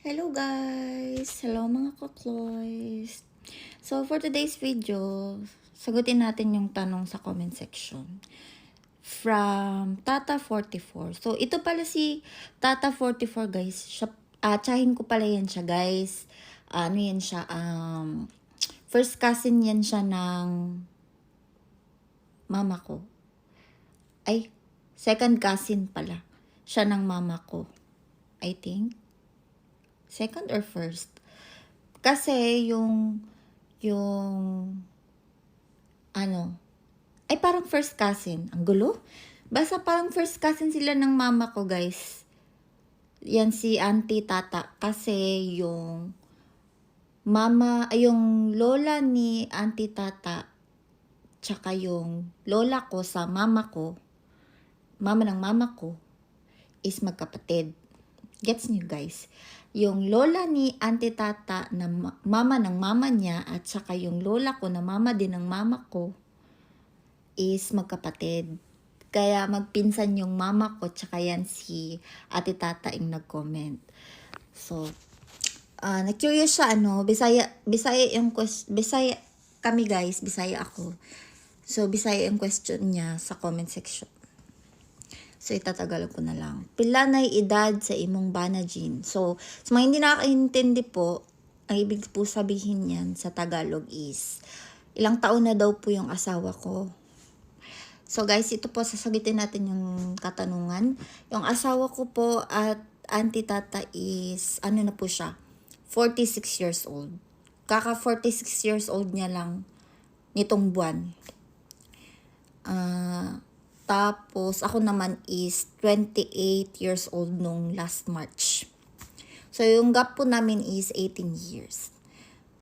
Hello guys! Hello mga kakloys! So for today's video, sagutin natin yung tanong sa comment section. From Tata44. So ito pala si Tata44 guys. Siya, tsahin ko pala yan siya guys. ano yan siya, um, first cousin yan siya ng mama ko. Ay, second cousin pala. Siya ng mama ko. I think. Second or first? Kasi yung, yung, ano, ay parang first cousin. Ang gulo. Basta parang first cousin sila ng mama ko, guys. Yan si auntie tata. Kasi yung mama, ay yung lola ni auntie tata, tsaka yung lola ko sa mama ko, mama ng mama ko, is magkapatid. Gets niyo guys? Yung lola ni auntie tata na ma- mama ng mama niya at saka yung lola ko na mama din ng mama ko is magkapatid. Kaya magpinsan yung mama ko tsaka yan si ate tata yung nag-comment. So, ah na-curious siya ano, Bisaya, Bisaya yung question, Bisaya kami guys, Bisaya ako. So, Bisaya yung question niya sa comment section. So, itatagal ko na lang. Pila na edad sa imong banajin. So, sa mga hindi nakakaintindi po, ang ibig po sabihin niyan sa Tagalog is, ilang taon na daw po yung asawa ko. So guys, ito po sasagutin natin yung katanungan. Yung asawa ko po at auntie tata is, ano na po siya, 46 years old. Kaka 46 years old niya lang nitong buwan. Ah, tapos, ako naman is 28 years old nung last March. So, yung gap po namin is 18 years.